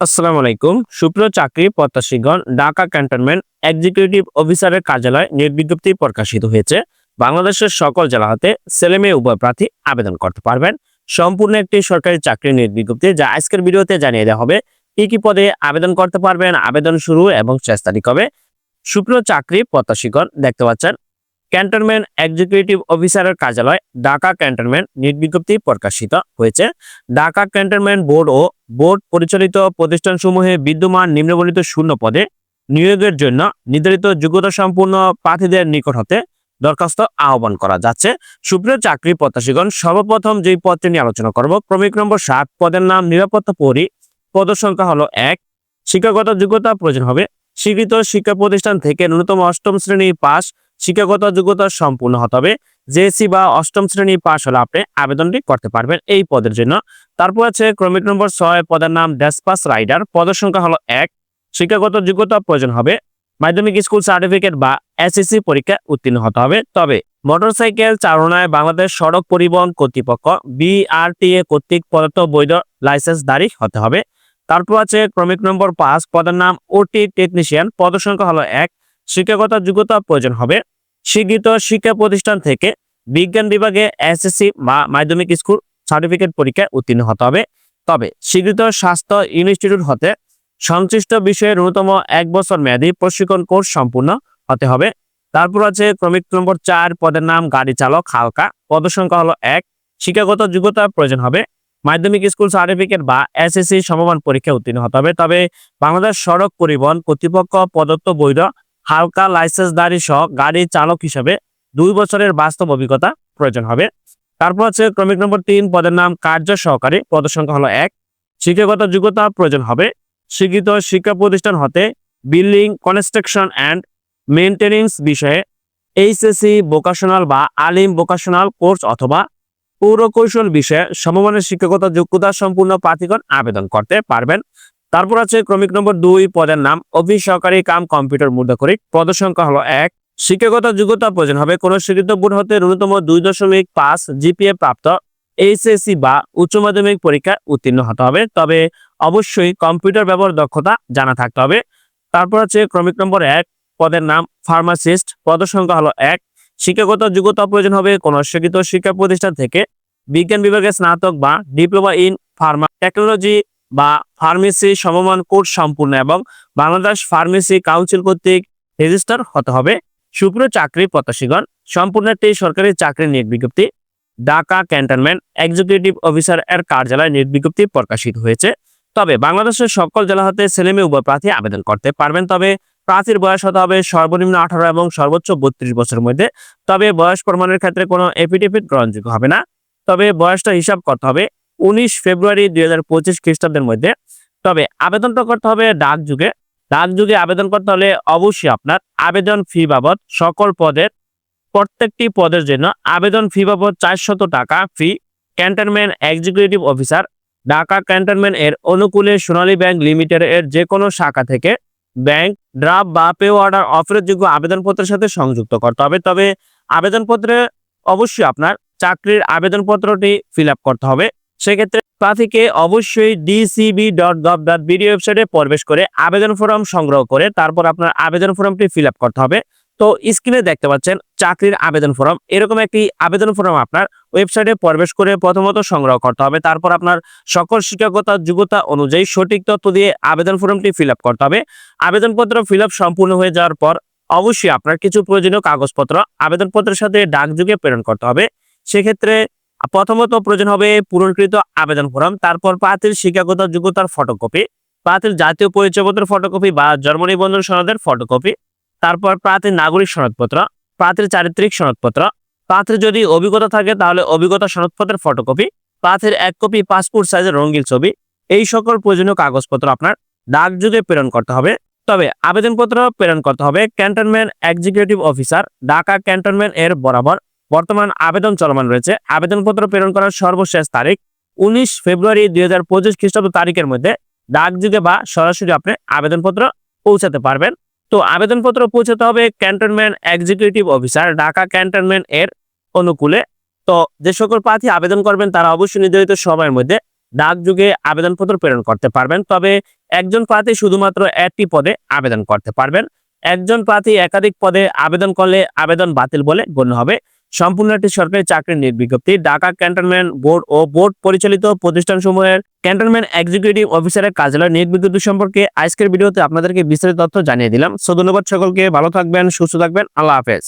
আসসালামু আলাইকুম। সুপ্রিয় চাকরি প্রত্যাশীগণ, ঢাকা ক্যান্টনমেন্ট এক্সিকিউটিভ অফিসারের কার্যালয় নিয়োগ বিজ্ঞপ্তি প্রকাশিত হয়েছে। বাংলাদেশের সকল জেলা হতে ছেলেমেয়ে উভয় প্রার্থী আবেদন করতে পারবেন। সম্পূর্ণ একটি সরকারি চাকরি নিয়োগ বিজ্ঞপ্তি যা আজকের ভিডিওতে জানিয়ে দেওয়া হবে। কি কি পদে আবেদন করতে পারবেন, আবেদন শুরু এবং শেষ তারিখ হবে সুপ্রিয় চাকরি প্রত্যাশীগণ, দেখতে পাচ্ছেন ক্যান্টনমেন্ট এক্সিকিউটিভ অফিসারের কার্যালয়, ঢাকা ক্যান্টনমেন্ট নিয়োগ বিজ্ঞপ্তি প্রকাশিত হয়েছে। ঢাকা ক্যান্টনমেন্ট বোর্ড ও বোর্ড পরিচালিত প্রতিষ্ঠানসমূহে বিদ্যমান নিম্নবর্ণিত শূন্য পদে নিয়োগের জন্য নির্ধারিত যোগ্যতা সম্পূর্ণ প্রার্থীদের নিকট হতে দরখাস্ত আহ্বান করা যাচ্ছে। সুপ্রিয় চাকরি প্রত্যাশীগণ, সর্বপ্রথম যেই পদটি নিয়ে আলোচনা করব, ক্রমিক নম্বর সাত, পদের নাম নিরাপত্তা পরি পদ সংখ্যা হলো এক। শিক্ষাগত যোগ্যতা প্রয়োজন হবে। স্বীকৃত শিক্ষা প্রতিষ্ঠান থেকে ন্যূনতম অষ্টম শ্রেণি পাস শিক্ষাগত যোগ্যতা সম্পূর্ণ হতে হবে। জেএসসি বা অষ্টম শ্রেণি পাশ হলে আপনি আবেদনটি করতে পারবেন এই পদের জন্য। তারপর আছে ক্রমিক নম্বর ছয়, পদের নাম ড্যাসপাস রাইডার। পদের সংখ্যা হলো এক। শিক্ষাগত যোগ্যতা প্রয়োজন হবে। মাধ্যমিক স্কুল সার্টিফিকেট বা এসএসসি পরীক্ষা উত্তীর্ণ হতে হবে। তবে মোটরসাইকেল চালনায় বাংলাদেশ সড়ক পরিবহন কর্তৃপক্ষ বিআরটিএ কর্তৃক প্রদত্ত বৈধ লাইসেন্স লাইসেন্সধারী হতে হবে। তারপর আছে ক্রমিক নম্বর পাঁচ, পদের নাম ওটি টেকনিশিয়ান। পদের সংখ্যা হলো এক। শিক্ষাগত যোগ্যতা প্রয়োজন হবে। স্বীকৃত শিক্ষা প্রতিষ্ঠান থেকে বিজ্ঞান বিভাগে এসএসসি বা মাধ্যমিক স্কুল সার্টিফিকেট পরীক্ষায় উত্তীর্ণ হতে হবে। তবে স্বীকৃত স্বাস্থ্য ইনস্টিটিউট হতে সংশ্লিষ্ট বিষয়ে ন্যূনতম এক বছর মেয়াদী প্রশিক্ষণ কোর্স সম্পূর্ণ হতে হবে। তারপর আছে ক্রমিক নম্বর চার পদের নাম, গাড়ি চালক, হালকা। পদ সংখ্যা হলো এক। শিক্ষাগত যোগ্যতা প্রয়োজন হবে। মাধ্যমিক স্কুল সার্টিফিকেট বা এসএসসি সমমান পরীক্ষা উত্তীর্ণ হতে হবে। তবে বাংলাদেশ সড়ক পরিবহন কর্তৃপক্ষ প্রদত্ত বৈধ হালকা লাইসেন্সধারী সহ গাড়ি চালক হিসেবে দুই বছরের বাস্তব অভিজ্ঞতা প্রয়োজন হবে। তারপর আছে ক্রমিক নম্বর তিন, পদের নাম কার্য সহকারী। পদ সংখ্যা হলো এক। শিক্ষাগত যোগ্যতা প্রয়োজন হবে। শিক্ষিত শিক্ষা প্রতিষ্ঠান হতে বিল্ডিং কনস্ট্রাকশন অ্যান্ড মেনটেনেন্স বিষয়ে এইচএসসি ভোকাশনাল বা আলিম ভোকাশনাল কোর্স অথবা পৌরকৌশল বিষয়ে সমমানের শিক্ষাগত যোগ্যতা সম্পূর্ণ প্রার্থীগণ আবেদন করতে পারবেন। তারপর আছে ক্রমিক নম্বর দুই, পদের নাম অফিস সহকারী কাম কম্পিউটার মুদ্রাকরিক পদ সংখ্যা হলো এক। শিক্ষাগত যোগ্যতা প্রয়োজন হবে। কোন স্বীকৃত বোর্ড হতে ন্যূনতম দুই দশমিক পাঁচ জিপিএ প্রাপ্ত এইচএসসি বা উচ্চ মাধ্যমিক পরীক্ষা উত্তীর্ণ হতে হবে। তবে অবশ্যই কম্পিউটার ব্যবহার দক্ষতা জানা থাকতে হবে। তারপর আছে ক্রমিক নম্বর এক, পদের নাম ফার্মাসিস্ট। পদ সংখ্যা হলো এক। শিক্ষাগত যোগ্যতা প্রয়োজন হবে কোন স্বীকৃত শিক্ষা প্রতিষ্ঠান থেকে। বিজ্ঞান বিভাগে স্নাতক বা ডিপ্লোমা ইন ফার্মা টেকনোলজি বা ফার্মেসি সমমান কোর্স সম্পূর্ণ এবং বাংলাদেশ ফার্মেসি কাউন্সিল কর্তৃক রেজিস্টার হতে হবে। সুপ্রিয় চাকরি প্রত্যাশীগণ, সম্পূর্ণ একটি সরকারি চাকরি নিয়োগ বিজ্ঞপ্তি, ঢাকা ক্যান্টনমেন্ট এক্সিকিউটিভ অফিসার এর কার্যালয় নিয়োগ বিজ্ঞপ্তি প্রকাশিত হয়েছে। তবে বাংলাদেশের সকল জেলা হতে ছেলেমেয়ে উভয় প্রার্থী আবেদন করতে পারবেন, তবে প্রার্থীর বয়স হতে হবে সর্বনিম্ন আঠারো এবং সর্বোচ্চ বত্রিশ বছরের মধ্যে। তবে বয়স প্রমাণের ক্ষেত্রে কোনো এফিডেভিট গ্রহণযোগ্য হবে না। তবে বয়সটা হিসাব করতে হবে উনিশ ফেব্রুয়ারি দুই হাজার পঁচিশ খ্রিস্টাব্দের মধ্যে। তবে আবেদনটা করতে হবে ডাক যুগে। ডাক যুগে আবেদন করতে হলে অবশ্যই আপনার আবেদন ফি বাবদ সকল পদের, প্রত্যেকটি পদের জন্য আবেদন ফি বাবদ চারশত টাকা fee. Cantonment executive officer, Dhaka cantonment এর অনুকূলে সোনালী ব্যাংক লিমিটেড এর যে কোনো শাখা থেকে ব্যাংক ড্রাফট বা পে অর্ডার অফারের আবেদনপত্রের সাথে সংযুক্ত করতে হবে। তবে আবেদনপত্রে অবশ্যই আপনার চাকরির আবেদনপত্রটি ফিল করতে হবে। সেক্ষেত্রে প্রার্থীকে অবশ্যই DCB dot gov dot BD ওয়েবসাইটে প্রবেশ করে আবেদন ফর্ম সংগ্রহ করে তারপর আপনার আবেদন ফর্মটি ফিল করতে হবে। তো স্ক্রিনে দেখতে পাচ্ছেন চাকরির আবেদন ফর্ম এরকম একটি আবেদন ফর্ম আপনার ওয়েবসাইটে প্রবেশ করে প্রথমত সংগ্রহ করতে হবে। তারপর আপনার সকল শিক্ষকতা যোগ্যতা অনুযায়ী সঠিক তথ্য দিয়ে আবেদন ফর্মটি ফিল করতে হবে। আবেদনপত্র ফিল সম্পূর্ণ হয়ে যাওয়ার পর অবশ্যই আপনার কিছু প্রয়োজনীয় কাগজপত্র আবেদনপত্রের সাথে ডাকযোগে প্রেরণ করতে হবে। সেক্ষেত্রে প্রথমত প্রয়োজন হবে পূরণকৃত আবেদন ফর্ম, তারপর প্রার্থীর শিক্ষাগত যোগ্যতার ফটোকপি প্রার্থীর জাতীয় পরিচয়পত্রের ফটোকপি বা জন্ম নিবন্ধন সনদের ফটোকপি তারপর প্রার্থীর নাগরিক সনদপত্র প্রার্থীর চারিত্রিক সনদপত্র প্রার্থীর যদি অভিজ্ঞতা থাকে তাহলে অভিজ্ঞতা সনদপত্রের ফটোকপি প্রার্থীর এক কপি পাসপোর্ট সাইজের রঙিন ছবি, এই সকল প্রয়োজনীয় কাগজপত্র আপনার ডাকযোগে প্রেরণ করতে হবে। তবে আবেদনপত্র প্রেরণ করতে হবে cantonment executive officer, Dhaka cantonment এর বরাবর। বর্তমান আবেদন চলমান রয়েছে। আবেদনপত্র প্রেরণ করার সর্বশেষ তারিখ উনিশ ফেব্রুয়ারি দুই হাজার পঁচিশ খ্রিস্টাব্দ তারিখের মধ্যে। ডাকযোগে বা সরাসরি আপনি আবেদনপত্র পৌঁছাতে পারবেন। তো আবেদনপত্র পৌঁছাতে হবে cantonment executive officer, Dhaka cantonment এর অনুকূলে। তো যে সকল প্রার্থী আবেদন করবেন, তারা অবশ্যই নির্ধারিত সময়ের মধ্যে ডাকযোগে আবেদনপত্র প্রেরণ করতে পারবেন। তবে একজন প্রার্থী শুধুমাত্র একটি পদে আবেদন করতে পারবেন। একজন প্রার্থী একাধিক পদে আবেদন করলে আবেদন বাতিল বলে গণ্য হবে। সম্পূর্ণ একটি সরকারি চাকরির নির্বিজ্ঞপ্তি বিজ্ঞপ্তি। ঢাকা ক্যান্টনমেন্ট বোর্ড ও বোর্ড পরিচালিত প্রতিষ্ঠান সমূহের ক্যান্টনমেন্ট এক্সিকিউটিভ অফিসারের কার্যালয় নির্বিজ্ঞপ্তি বিজ্ঞপ্তি সম্পর্কে আজকের ভিডিওতে আপনাদেরকে বিস্তারিত তথ্য জানিয়ে দিলাম। সো ধন্যবাদ সকলকে, ভালো থাকবেন, সুস্থ থাকবেন, আল্লাহ হাফেজ।